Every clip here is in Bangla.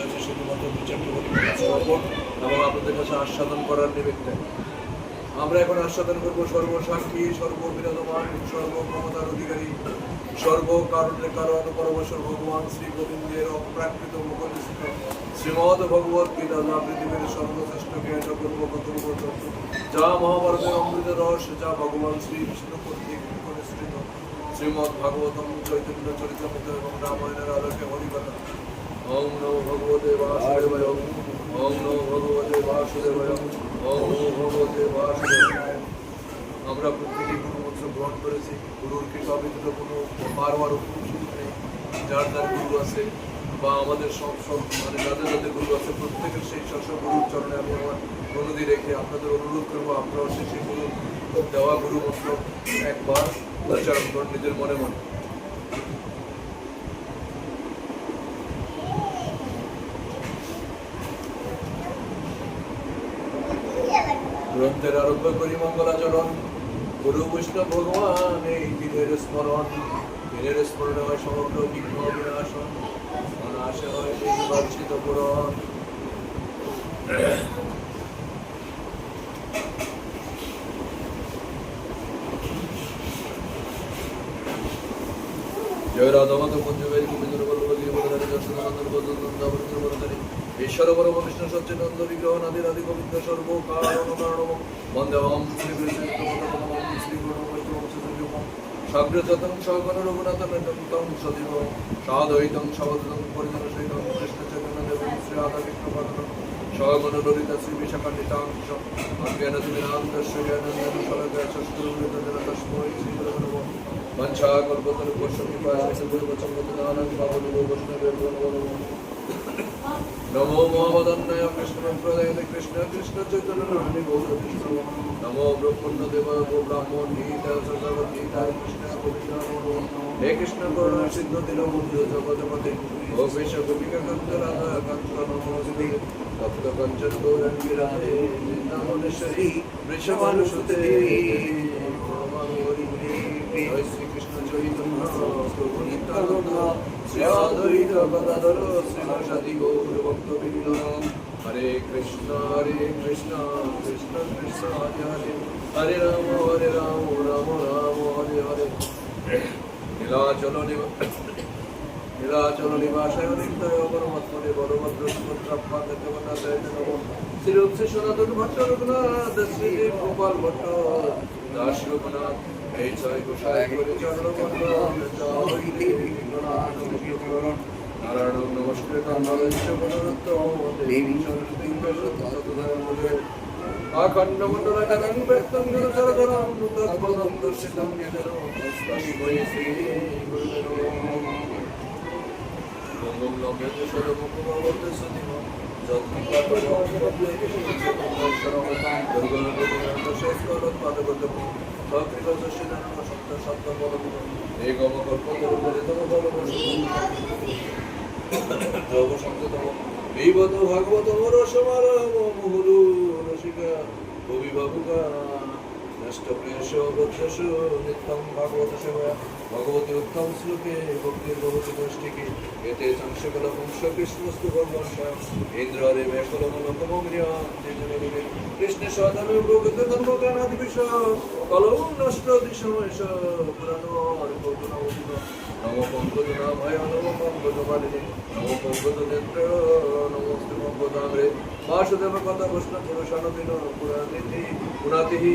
হয়েছে শুধুমাত্র এবং আপনাদের কাছে আস্বাদন করার নিমিত্তে আমরা এখন আস্বাদন করব সর্বসাক্ষী সর্ববিনোদমান সর্বক্ষমতার অধিকারী সর্বকারণের কারণ পরমেশ্বর ভগবান শ্রী গোবিন্দের অপ্রাকৃত মুখনিষ্ঠ শ্রীমদ ভগবত গীতা যা পৃথিবীর সর্বশ্রেষ্ঠ জ্ঞান যা মহাভারতের অমৃত রস যা ভগবান শ্রী বিষ্ণু কর্তৃক নিষ্ঠিত শ্রীমদ ভাগবতম চৈতন্য চরিতামৃত এবং রামায়ণের আলোকে হরিকথা ওম নমো ভগবতে বাসুদেবায় ওম নমো ভগবতে বাসুদেবায় ওম নমো ভগবতে বাসুদেবায় আমরা প্রত্যেকে মন্ত্র গ্রহণ করেছি। গুরুর কোনো বারবার নেই। যার যার গুরু আছে বা আমাদের সব সব মানে যাদের যাদের গুরু আছে, প্রত্যেকের সেই সব সব গুরুর চরণে আমি আমার অনুদি রেখে আপনাদের অনুরোধ করব সেই গুরু দেওয়া গুরু মন্ত্র একবার উচ্চারণ করুন, নিজের মনে মনে। গ্রন্থের আরম্ভ করি, মঙ্গলাচরণ। গুরু বৈষ্ণব ভগবান এই দিনের স্মরণ দিনের স্মরণে হয় সমগ্র বিঘ্ন বিনাশন অনাশে হয় নির্বাচিত পুরণ জয় রাধামাধ পঞ্চবের গোবিন্দ বল্লভ গিরিবরধারী দর্শনন্দন বদনন্দাবর্তন বরধারী ঈশ্বর পরম বিষ্ণু সচ্চিনন্দ বিগ্রহ নাদি রাধি গোবিন্দ সর্ব কারণ বন্দে শ্রী শ্রী গুরু সাগ্রতং রঘুনাথন তং সদিব সাধৈতং সবদং পরিজন সহিতং কৃষ্ণ চৈতন্য শ্রী রাধা কৃষ্ণ পাদন ললিতা শ্রী বিশাখান্বিতাং অজ্ঞান দিনান্তস্য জ্ঞানন্দন সরগে ষষ্ঠরূপিত জন তস্মৈ শ্রী মঞ্চা কল্পতর গোস্বামী পায় বৈষ্ণবের নমঃ মহাবদন্নয় কৃষ্ণ প্রদয় কৃষ্ণ কৃষ্ণ চৈতন্য নামে গৌর কৃষ্ণ। নমো ব্রহ্মণ্য দেব গো ব্রাহ্মণ গীতা গীতা কৃষ্ণ, গোবিন্দ হে কৃষ্ণ, করুণা, সিদ্ধ দিল বন্ধু জগৎপতি। ও বেশ গোপিকা কান্ত রাধা কান্ত, নমো ভক্ত কঞ্চন, গৌরঙ্গী, রাধে, বৃন্দাবনেশ্বরী বৃষভানুসুতে জয় শ্রীকৃষ্ণ চৈতন্য, প্রভু নিত্যানন্দ। শ্রী অদ্বৈত গদাধর শ্রীবাসাদি গৌর ভক্তবৃন্দ হরে কৃষ্ণ হরে কৃষ্ণ কৃষ্ণ কৃষ্ণ হরে হরে হরে রাম হরে রাম রাম রাম হরে হরে নীলাচল নীলাচল নিবাসায় শ্রী উৎসে সনাতন ভট্ট রঘুনাথ শ্রী গোপাল ভট্ট দাস রঘুনাথ নারায়ণ নমস্কৃত নরেশ গুণরত্তম দেবী আখণ্ড মণ্ডলাকারং বিবত ভাগবত রসমার মুহুরু রসিকা কবি বাবুকা নষ্টপ্রিয়স বৎসস নিত্যং ভাগবত সেবা ভগবতী উত্তম শ্লোকে, ভক্তির ভগবতী গোষ্ঠীকে, এতে সংসকল পুংস কৃষ্ণস্তু ভগবান ইন্দ্র তেজনরিবে কৃষ্ণ সাধন প্রগত ধর্ম জ্ঞানাদি বিষয় কলৌ নষ্ট পুরাণ কল্পনা অভিনয় নম পঙ্কজ নামায় নম পঙ্কজ মালিনী নম নেত্র নমস্তে বাসুদেব কথা পুরাণীতি পুনাতিহি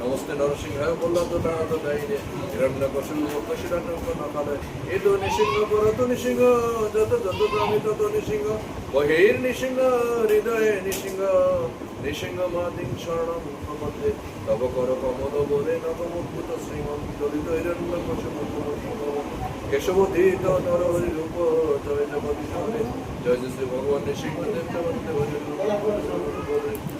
নমস্তে নরসিংহায় বললাম নাথ দাইনে হিরণ্য কশুল কশিরাট নকালে এ তো নিসিংহ, পরত নিসিংহ, যত যত গ্রামে তত নিসিংহ। বহির নিসিংহ, হৃদয়ে নিসিংহ। নিসিংহ মাদিং শরণম প্রপদ্যে তব কর কমল বলে নবমুদ্ভুত শ্রীমন্ত দলিত হিরণ্য কশুল কেশবতীত নর হরি রূপ জয় হরে। জয় জয় শ্রী ভগবান নৃসিংহ দেব হরি রূপ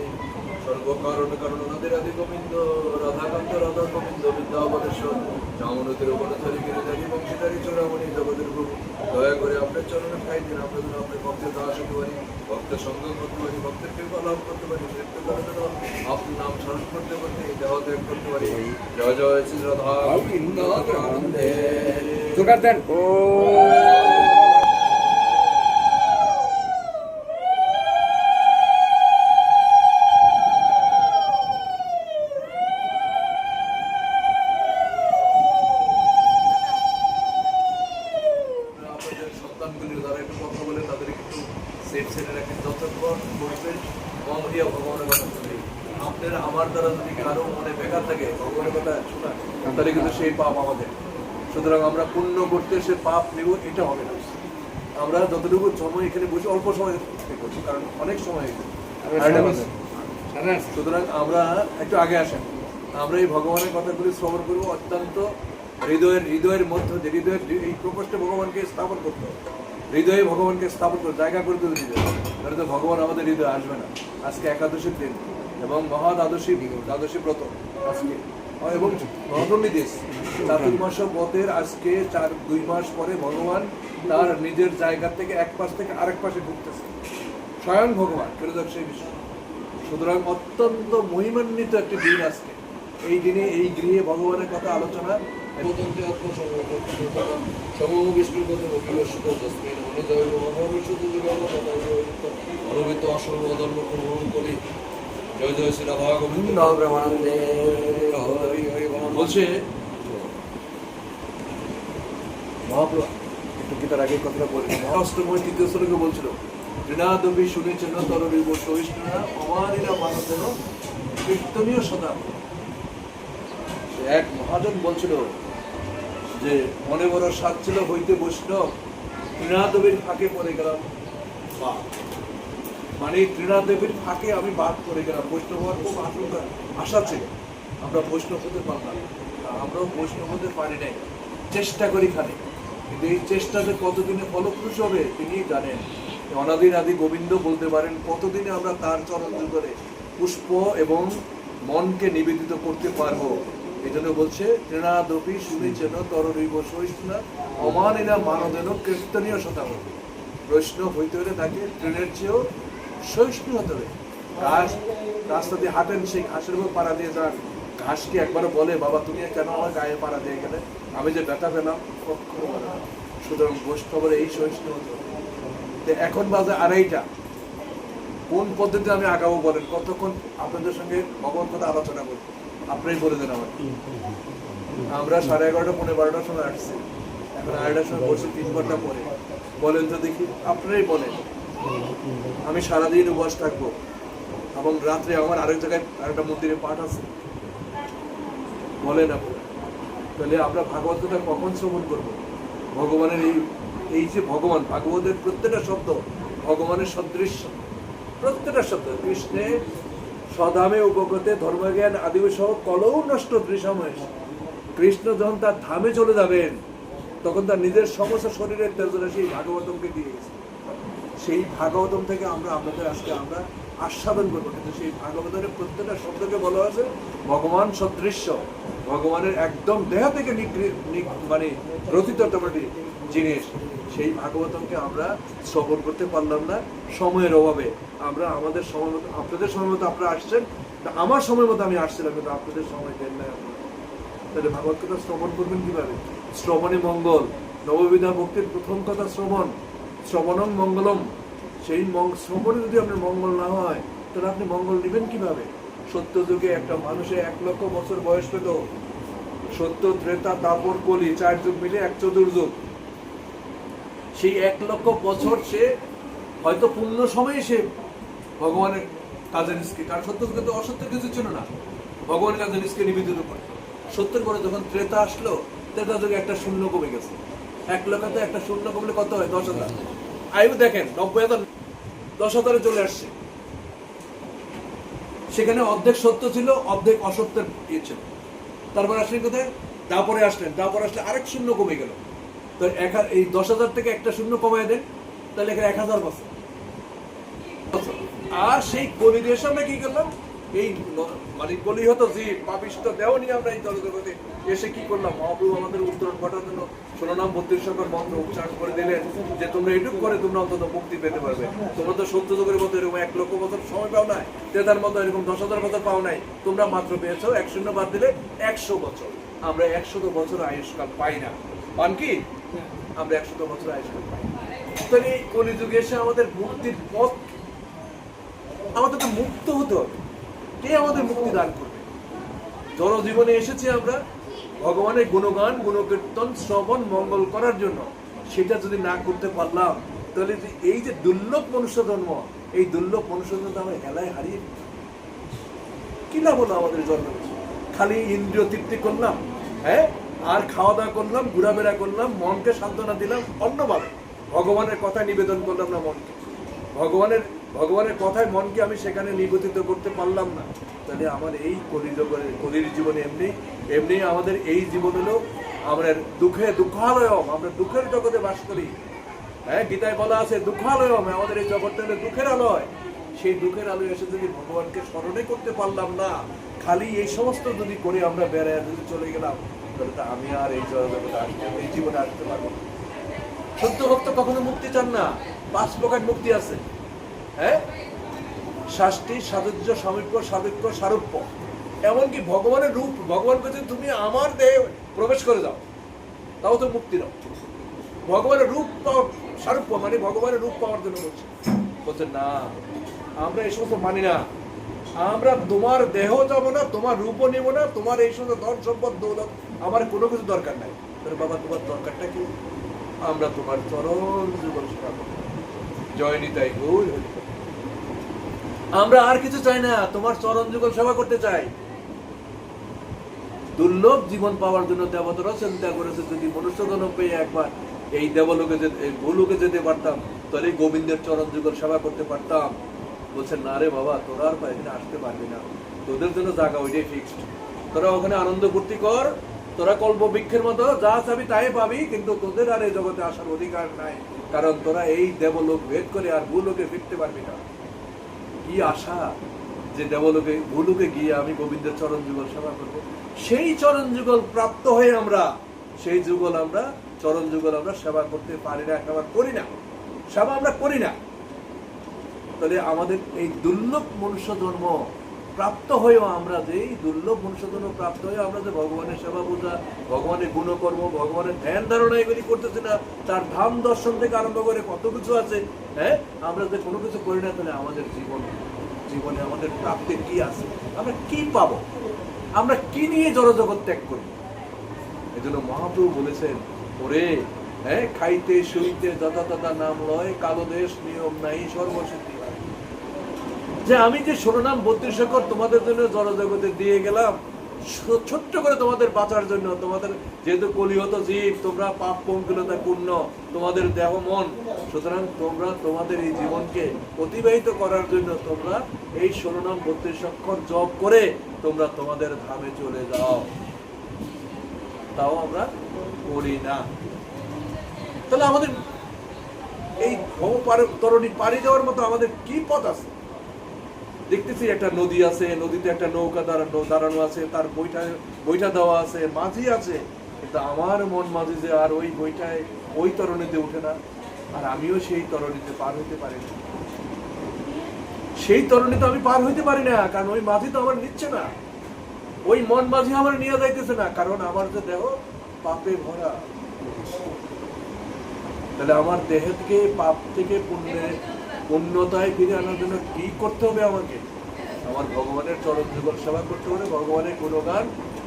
সর্বকারণ কারণ নদীর আদি গোবিন্দ রাধাকান্ত রাধা গোবিন্দ বিদ্যাবদেশ্বর জামনতির উপনচারী গিরিধারী বংশীধারী চূড়ামণি জগতের প্রভু। দয়া করে আপনার চরণে খাই দিন আমরা যেন আপনার ভক্তের দাস হতে পারি ভক্তের সঙ্গ করতে পারি ভক্তের কৃপা লাভ করতে পারি নৃত্য করে যেন আপনার নাম স্মরণ করতে করতে এই দেহ ত্যাগ করতে পারি। জয় জয় শ্রী রাধা গোবিন্দ আনন্দে জোগাড় মনে বেকার থাকে ভগবানের কথা শোনা তাহলে কিন্তু সেই পাপ আমাদের। সুতরাং আমরা পুণ্য করতে সে পাপ নেব এটা হবে না। আমরা যতটুকু সময় এখানে বসে অল্প সময় করছি কারণ অনেক সময় সুতরাং আমরা একটু আগে আসেন। আমরা এই ভগবানের কথাগুলি শ্রবণ করব অত্যন্ত হৃদয়ের হৃদয়ের মধ্য দিয়ে হৃদয়ের এই প্রকোষ্ঠে ভগবানকে স্থাপন করতে হবে। হৃদয়ে ভগবানকে স্থাপন করে জায়গা করে দিতে হৃদয় তাহলে তো ভগবান আমাদের হৃদয়ে আসবে না। আজকে একাদশীর দিন। এবং মহা দ্বাদশী ব্রত আজকে এবং নবমী দেশ চাতুর্মাস পথের আজকে চার দুই মাস পরে ভগবান তার নিজের জায়গা থেকে এক পাশ থেকে আরেক পাশে ঢুকতেছে স্বয়ং ভগবান সেই বিষয় সুতরাং অত্যন্ত মহিমান্বিত একটি দিন আজকে এই দিনে এই গৃহে ভগবানের কথা আলোচনা সমম বিষ্ণুর কথা অভিবর্ষিত তসমিন অনুজয় মহাবিশুদ্ধ অনুবিত অসর্ব অধর্ম প্রভু করি জয় জয় শ্রী রাধা গোবিন্দ ব্রহ্মানন্দে বলছে মহাপ্রভু একটু গীতার আগে কথাটা বলি। অষ্টময় তৃতীয় শ্লোকে বলছিল ঋণাদবি শুনেছেন তরবিব সহিষ্ণুরা অমানিরা মানবেন কীর্তনীয় সদা। এক মহাজন বলছিল যে মনে বড় সাত ছিল হইতে বৈষ্ণব তৃণাদেবীর ফাঁকে পড়ে গেলাম। বা মানে তৃণাদেবীর ফাঁকে আমি বাদ করে গেলাম। বৈষ্ণব হওয়ার খুব আশঙ্কা আশা ছিল। আমরা বৈষ্ণব হতে পারলাম। আমরাও বৈষ্ণব হতে পারি নাই। চেষ্টা করি খালি। কিন্তু এই চেষ্টাতে কতদিনে ফলপ্রসূ হবে তিনি জানেন। অনাদিন আদি গোবিন্দ বলতে পারেন, কতদিনে আমরা তার চরণ করে পুষ্প এবং মনকে নিবেদিত করতে পারব? এই জন্য বলছে তৃণাদপি শুনেছেন তরৈব সহিষ্ণুনা অমানিনা মানদেন কীর্তনীয় শতাব্দ বৈষ্ণব হইতে হলে তাকে তৃণের চেয়েও সহিষ্ণু হতে হবে। ঘাস, রাস্তা দিয়ে হাঁটেন, সেই ঘাসের উপর পাড়া দিয়ে যান। ঘাস কি একবারও বলে, বাবা, তুমি কেন আমার গায়ে পাড়া দিয়ে গেলে? আমি যে ব্যথা পেলাম। সুতরাং বৈষ্ণবের এই সহিষ্ণু হতে হবে। এখন বাজে আড়াইটা। কোন পদ্ধতিতে আমি আগাবো বলেন? কতক্ষণ আপনাদের সঙ্গে ভগবান কথা আলোচনা করব? আপনি বলে দেন আমার আমরা সাড়ে এগারোটা পনেরো বারোটার সময় আসছি। এখন আড়াইটার সময় বসে তিন ঘণ্টা পরে। বলেন তো দেখি আপনারাই বলেন। আমি সারাদিন উপবাস থাকব। এবং রাত্রে আমার আরেক জায়গায় আরেকটা মন্দিরে পাঠ আছে। বলেন আপনারা তাহলে আমরা ভাগবত কথা কখন শ্রবণ করব? ভগবানের এই এই যে ভগবান, ভাগবতের প্রত্যেকটা শব্দ ভগবানের সদৃশ্য প্রত্যেকটা শব্দ, কৃষ্ণে সদামে উপগতে ধর্মজ্ঞান আদি সহ কলৌ নষ্ট দৃশ্যময় কৃষ্ণ যখন তার ধামে চলে যাবেন, তখন তার নিজের সমস্ত শরীরের তেজরা সেই ভাগবতমকে দিয়ে গেছে। সেই ভাগবতম থেকে আমরা আপনাদের আজকে আমরা আস্বাদন করব। কিন্তু সেই ভাগবতের প্রত্যেকটা শব্দকে বলা হয়েছে ভগবান সদৃশ্য। ভগবানের একদম দেহ থেকে মানে রচিত তোমাটি জিনিস। সেই ভাগবতমকে আমরা শ্রবণ করতে পারলাম না সময়ের অভাবে। আমরা আমাদের সময় মতো আপনাদের সময় মতো আপনারা আসছেন। আমার সময় মতো আমি আসছিলাম, কিন্তু আপনাদের সময় দেন না। তাহলে ভাগবত কথা শ্রবণ করবেন কীভাবে? শ্রবণে মঙ্গল। নববিধা ভক্তির প্রথম কথা শ্রবণ। শ্রবণং মঙ্গলম। সেই শ্রবণে যদি আপনার মঙ্গল না হয়, তাহলে আপনি মঙ্গল নেবেন কীভাবে? সত্য যুগে একটা মানুষের এক লক্ষ বছর বয়স পেত। সত্য, ত্রেতা তাপর কলি চার যুগ মিলে এক চতুর্যুগ। সেই এক লক্ষ বছর সে হয়তো পূর্ণ সময়ে সে ভগবানের কাজে নিষ্কে কারণ সত্য যুগে তো অসত্য কিছু ছিল না। ভগবানের কাজে নিষ্কে নিবেদিত করে। সত্যের পরে যখন ত্রেতা আসলো, ত্রেতা যুগে একটা শূন্য কমে গেছে। এক লক্ষতে একটা শূন্য কমলে কত হয়? দশ হাজার। আয়ু দেখেন, নব্বই হাজার, দশ হাজারে চলে আসছে। সেখানে অর্ধেক সত্য ছিল, অর্ধেক অসত্যের ইয়ে ছিল। তারপর আসলেন কোথায়? তারপরে আসলেন, তারপর আসলে আরেক শূন্য কমে গেল। তো এক এই দশ হাজার থেকে একটা শূন্য কমায় দেন, তাহলে এখানে এক হাজার বছর। আর সেই কলি দিয়ে আমরা কি করলাম? এই মানে কলি হতো যে পাপিষ্ট নিয়ে আমরা এই জলজগতে এসে কি করলাম? মহাপ্রভু আমাদের উত্তরণ ঘটার জন্য ষোলনাম বত্রিশ সকল মন্ত্র উচ্চারণ করে দিলেন যে, তোমরা এটুক করে তোমরা অন্তত মুক্তি পেতে পারবে। তোমরা তো সত্য যুগের মতো এরকম এক লক্ষ বছর সময় পাও নাই, তেতার মতো এরকম দশ হাজার বছর পাও নাই। তোমরা মাত্র পেয়েছ এক শূন্য বাদ দিলে একশো বছর। আমরা একশত বছর আয়ুষ্কাল পাই না। পান কি? আমরা একশত বছর আয়ুষ্কাল পাই। তাহলে কলিযুগে এসে আমাদের মুক্তির পথ আমাদের তো মুক্ত হতে হবে। কে আমাদের মুক্তি দান করবে? জনজীবনে এসেছি আমরা ভগবানের গুণগান, গুণকীর্তন, শ্রবণ, মঙ্গল করার জন্য। সেটা যদি না করতে পারলাম, তাহলে এই যে দুর্লভ মনুষ্য জন্ম, এই দুর্লভ মনুষ্য জন্ম আমরা হেলায় হারিয়ে। কি লাভ হলো আমাদের জন্ম? খালি ইন্দ্রিয় তৃপ্তি করলাম হ্যাঁ? আর খাওয়া দাওয়া করলাম, ঘোরাফেরা করলাম, মনকে সান্ত্বনা দিলাম, অন্যভাবে। ভগবানের কথা নিবেদন করলাম না মনকে। ভগবানের ভগবানের কথায় মনকে আমি সেখানে নিবেদিত করতে পারলাম না। তাহলে আমার এই কলিযুগের কলির জীবনে এমনি এমনি আমাদের এই জীবন হলো আমাদের দুঃখে দুঃখালয়ম, আমরা দুঃখের জগতে বাস করি। হ্যাঁ গীতায় বলা আছে, দুঃখালয়ম, আমাদের এই জগৎটা হলো দুঃখের আলয়। সেই দুঃখের আলোয় এসে যদি ভগবানকে স্মরণে করতে পারলাম না, খালি এই সমস্ত যদি করে আমরা বেড়ায় যদি চলে গেলাম, তাহলে তো আমি আর এই জগতে আসতে এই জীবনে আসতে পারব সত্য ভক্ত কখনো মুক্তি চান না? পাঁচ প্রকার মুক্তি আছে। হ্যাঁ? শাস্তি সাদুর্য সামীপ্য সাবিক্য সারূপ্য। এমনকি ভগবানের রূপ, ভগবান বলছেন তুমি আমার দেহে প্রবেশ করে যাও তাও তো মুক্তি নাও। ভগবানের রূপ পাওয়ার সারূপ্য মানে ভগবানের রূপ পাওয়ার জন্য বলছে। বলছে, না, আমরা এই সমস্ত মানি না। আমরা তোমার দেহ যাব না, তোমার রূপও নেব না, তোমার এই সমস্ত ধন সম্পদ দৌলত আমার কোনো কিছু দরকার নাই। বাবা, তোমার দরকারটা কি? আমরা তোমার চরম জীবন সেবা করব। জয় নিতাই গৌর। আমরা আর কিছু চাই না, তোমার চরণ যুগল সেবা করতে চাই। দুর্লভ জীবন পাওয়ার জন্য দেবতারা চিন্তা করেছে, যদি মনুষ্য পেয়ে একবার এই দেবলোকে যেতে ভূলোকে যেতে পারতাম, তাহলে গোবিন্দের চরণ যুগল সেবা করতে পারতাম। বলছেন না রে বাবা, তোরা আর এখানে আসতে পারবি না। তোদের জন্য জায়গা ওইটাই ফিক্সড তোরা ওখানে আনন্দ ফুর্তি কর তোরা কল্প বৃক্ষের মতো, যা চাবি তাই পাবি, কিন্তু তোদের আর এই জগতে আসার অধিকার নাই, কারণ তোরা এই দেবলোক ভেদ করে আর ভূলোকে ফিরতে পারবি না। কি আশা যে দেবলোকে, ভূলোকে গিয়ে আমি গোবিন্দের চরণ যুগল সেবা করব? সেই চরণ যুগল প্রাপ্ত হয়ে আমরা, সেই যুগল আমরা, চরণ যুগল আমরা সেবা করতে পারি না, সেবা করি না। সেবা আমরা করি না। তাহলে আমাদের এই দুর্লভ মনুষ্য জন্ম প্রাপ্ত হয়েও আমরা যে এই দুর্লভ মনুষ্য প্রাপ্ত হয়ে আমরা যে ভগবানের সেবা পূজা ভগবানের গুণকর্ম, ভগবানের ধ্যান ধারণা এগুলি করতেছি না, তার ধাম দর্শন থেকে আরম্ভ করে কত কিছু আছে হ্যাঁ? আমরা যে কোনো কিছু করি না, তাহলে আমাদের জীবন, জীবনে আমাদের প্রাপ্তির কি আছে? আমরা কি পাবো? আমরা কি নিয়ে জড়জগৎ ত্যাগ করি? এই জন্য মহাপ্রভু বলেছেন, ওরে হ্যাঁ খাইতে, শুইতে যথা তথা নাম লয়, কালো দেশ নিয়ম নাই, সর্বসিদ্ধি। যে আমি যে শিরোনাম বত্রিশ একর তোমাদের জন্য জড়জগতে দিয়ে গেলাম ছোট্ট করে তোমাদের বাঁচার জন্য, তোমাদের যেহেতু কলিহত জীব, তোমরা পাপ পঙ্কিলতা পূর্ণ, তোমাদের দেহ মন, সুতরাং তোমরা তোমাদের এই জীবনকে অতিবাহিত করার জন্য তোমরা এই শিরোনাম বত্রিশ অক্ষর জপ করে তোমরা তোমাদের ধামে চলে যাও। তাও আমরা করি না। তাহলে আমাদের এই তরণী পাড়ি দেওয়ার মতো আমাদের কি পথ আছে? দেখতেছি একটা নদী আছে, নদীতে একটা নৌকা দাঁড়ানো আছে, তার বইটা বইটা দেওয়া আছে, মাঝি আছে। কিন্তু আমার মন মাঝি যে আর ওই বইটায় ওই তরণীতে উঠে না, আর আমিও সেই তরণীতে পার হইতে পারি না। সেই তরণীতে আমি পার হইতে পারি না, কারণ ওই মাঝি তো আমার নিচ্ছে না। ওই মন মাঝি আমার নিয়ে যাইতেছে না, কারণ আমার যে দেহ, পাপে ভরা। তাহলে আমার দেহ থেকে পাপ থেকে পুণ্যে পুণ্যতায় ফিরে আনার জন্য কি করতে হবে আমাকে? আমার ভগবানের চরণ যুগল সেবা করতে হবে ভগবানের গুণগান,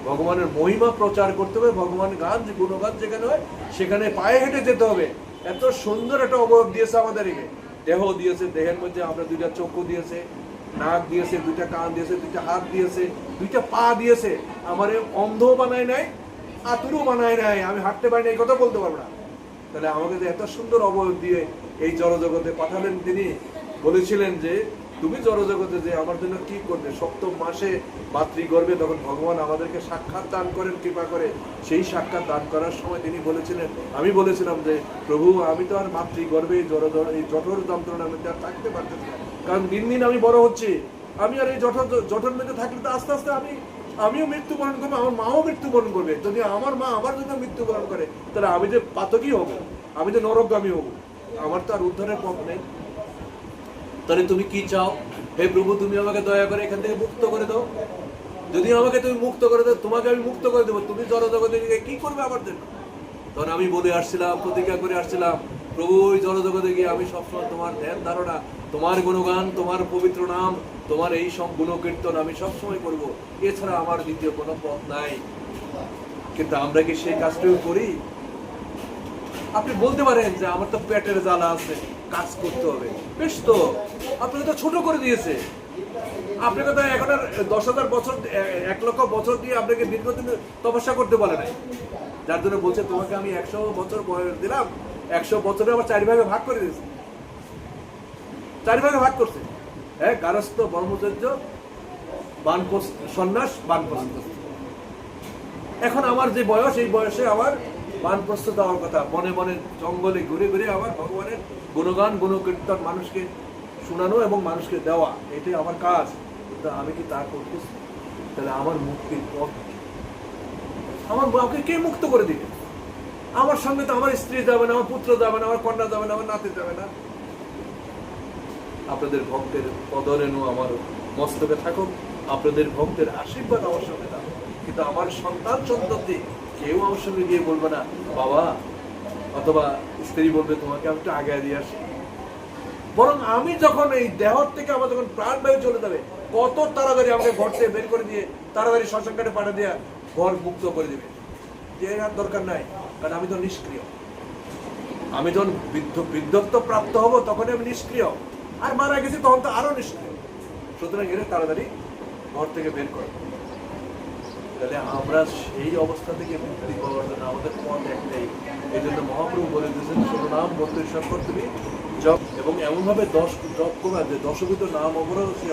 ভগবানের মহিমা প্রচার করতে হবে, ভগবান গান, যে গুণগান যেখানে হয়, সেখানে পায়ে হেঁটে যেতে হবে। এত সুন্দর একটা অবয়ব দিয়েছে আমাদেরকে দেহ দিয়েছে, দেহের মধ্যে আমরা দুইটা চক্ষু দিয়েছে, নাক দিয়েছে, দুইটা কান দিয়েছে, দুইটা হাত দিয়েছে, দুইটা পা দিয়েছে। আমার অন্ধ বানায় নাই, আতুরও বানায় নাই। আমি হাঁটতে পারি না, এই কথা বলতে পারব না। তাহলে আমাকে যে এত সুন্দর অবয়ব দিয়ে এই জড়জগতে পাঠালেন তিনি, বলেছিলেন যে, তুমি জড়জগতে যে আমার জন্য কি করবে? সপ্তম মাসে মাতৃগর্ভে তখন ভগবান আমাদেরকে সাক্ষাৎ দান করেন, কৃপা করে। সেই সাক্ষাৎ দান করার সময় তিনি বলেছিলেন, আমি বলেছিলাম যে, প্রভু, আমি তো আর মাতৃগর্ভে এই জড় এই জঠর যন্ত্রণার মধ্যে আর থাকতে পারতেছি না। কারণ দিন দিন আমি বড় হচ্ছি। আমি আর এই জঠর জঠর মধ্যে থাকলে তো আস্তে আস্তে আমি আমিও মৃত্যুবরণ করব, আমার মাও মৃত্যুবরণ করবে। যদি আমার মা আমার জন্য মৃত্যুবরণ করে, তাহলে আমি যে পাতকই হব, আমি যে নরকগামী হব, আমার তো আর উদ্ধারের পথ নেই। তাহলে তুমি কি চাও? হে প্রভু, তুমি আমাকে দয়া করে এখান থেকে মুক্ত করে দাও। যদি আমাকে তুমি মুক্ত করে দাও, তোমাকে আমি মুক্ত করে দেবো। তুমি জড়জগতে কি করবে আমার জন্য? তখন আমি বলে আসছিলাম, প্রতিজ্ঞা করে আসছিলাম প্রভু ওই জড়জগতে গিয়ে আমি সবসময় তোমার ধ্যান ধারণা, তোমার গুণগান, তোমার পবিত্র নাম, তোমার এই সব গুণকীর্তন আমি সবসময় করব। এছাড়া আমার দ্বিতীয় কোনো পথ নাই। কিন্তু আমরা কি সেই কাজটাও করি? আপনি বলতে পারেন যে আমার তো পেটের জ্বালা আছে, কাজ করতে হবে। বেশ তো আপনাকে তো ছোট করে দিয়েছে। আপনাকে তো এখন আর দশ হাজার বছর এক লক্ষ বছর দিয়ে আপনাকে দীর্ঘদিন তপস্যা করতে বলে নাই। যার জন্য বলছে, তোমাকে আমি একশো বছর বয়স দিলাম একশো বছরে আবার চারি ভাগে ভাগ করে দিয়েছে। চারি ভাগে ভাগ করছে। হ্যাঁ গারস্থ ব্রহ্মচর্য সন্ন্যাস বানপ্রস্থ এখন আমার যে বয়স, এই বয়সে আমার বানপ্রস্থ দেওয়ার কথা। বনে বনে জঙ্গলে ঘুরে ঘুরে আমার ভগবানের গুণগান, গুণকীর্তন মানুষকে শোনানো এবং মানুষকে দেওয়া, এটাই আমার কাজ। কিন্তু আমি কি তা করতেছি? তাহলে আমার মুক্তির পথ আমার বাবাকে কে মুক্ত করে দিবে? আমার সঙ্গে তো আমার স্ত্রী যাবে না, আমার পুত্র যাবে না, আমার কন্যা যাবে না, আমার নাতি যাবে না। আপনাদের ভক্তের পদরেণু আমার মস্তকে থাকুক, আপনাদের ভক্তের আশীর্বাদ আমার সঙ্গে থাকুক। কিন্তু আমার সন্তান সন্ততি কেউ আমার সঙ্গে গিয়ে বলবে না, বাবা, অথবা স্ত্রী বলবে, তোমাকে আমি একটু আগে দিয়ে আসি। বরং আমি যখন এই দেহ থেকে আমার যখন প্রাণ বায়ু চলে যাবে, কত তাড়াতাড়ি আমাকে ঘর থেকে বের করে দিয়ে তাড়াতাড়ি শ্মশানঘাটে পাঠিয়ে দিয়ে ঘর মুক্ত করে দিবে। যে আর দরকার নাই। কারণ আমি তো নিষ্ক্রিয়। আমি যখন বৃদ্ধ, বৃদ্ধত্ব প্রাপ্ত হব তখন আমি নিষ্ক্রিয়। আর মারা গেছি তখন তো আরও নিষ্ক্রিয়। সুতরাং এর তাড়াতাড়ি ঘর থেকে বের করে। তাহলে আমরা সেই অবস্থা থেকে মুক্তি পাওয়ার জন্য আমাদের পথ একটাই। এই জন্য মহাপ্রভু বলে দিয়েছেন নাম বত্রিশ সম্পর্ক তুমি জপ এবং এমনভাবে দশ জপ করা যে দশবিধ নাম অবরোধ সেই